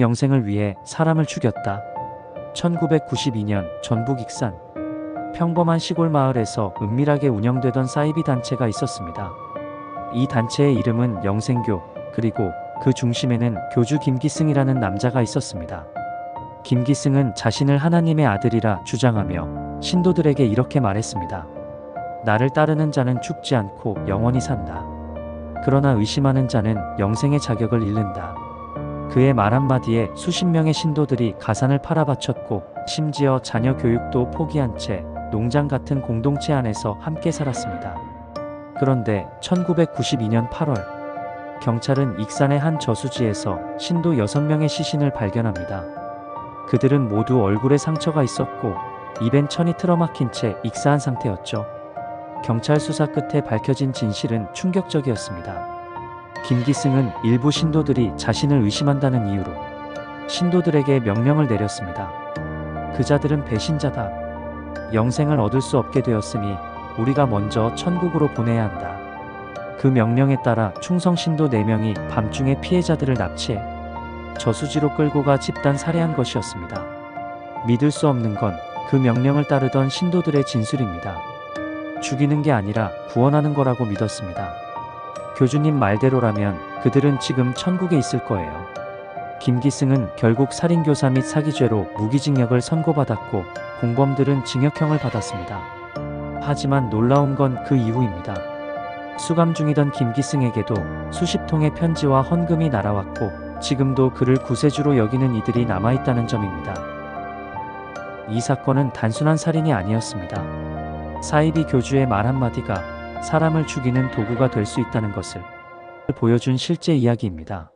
영생을 위해 사람을 죽였다. 1992년 전북 익산 평범한 시골 마을에서 은밀하게 운영되던 사이비 단체가 있었습니다. 이 단체의 이름은 영생교, 그리고 그 중심에는 교주 김기승이라는 남자가 있었습니다. 김기승은 자신을 하나님의 아들이라 주장하며 신도들에게 이렇게 말했습니다. 나를 따르는 자는 죽지 않고 영원히 산다. 그러나 의심하는 자는 영생의 자격을 잃는다. 그의 말 한마디에 수십 명의 신도들이 가산을 팔아바쳤고 심지어 자녀 교육도 포기한 채 농장 같은 공동체 안에서 함께 살았습니다. 그런데 1992년 8월 경찰은 익산의 한 저수지에서 신도 6명의 시신을 발견합니다. 그들은 모두 얼굴에 상처가 있었고 입엔 천이 틀어막힌 채 익사한 상태였죠. 경찰 수사 끝에 밝혀진 진실은 충격적이었습니다. 김기승은 일부 신도들이 자신을 의심한다는 이유로 신도들에게 명령을 내렸습니다. 그자들은 배신자다. 영생을 얻을 수 없게 되었으니 우리가 먼저 천국으로 보내야 한다. 그 명령에 따라 충성 신도 4명이 밤중에 피해자들을 납치해 저수지로 끌고 가 집단 살해한 것이었습니다. 믿을 수 없는 건 그 명령을 따르던 신도들의 진술입니다. 죽이는 게 아니라 구원하는 거라고 믿었습니다. 교주님 말대로라면 그들은 지금 천국에 있을 거예요. 김기승은 결국 살인교사 및 사기죄로 무기징역을 선고받았고 공범들은 징역형을 받았습니다. 하지만 놀라운 건 그 이후입니다. 수감 중이던 김기승에게도 수십 통의 편지와 헌금이 날아왔고 지금도 그를 구세주로 여기는 이들이 남아있다는 점입니다. 이 사건은 단순한 살인이 아니었습니다. 사이비 교주의 말 한마디가 사람을 죽이는 도구가 될 수 있다는 것을 보여준 실제 이야기입니다.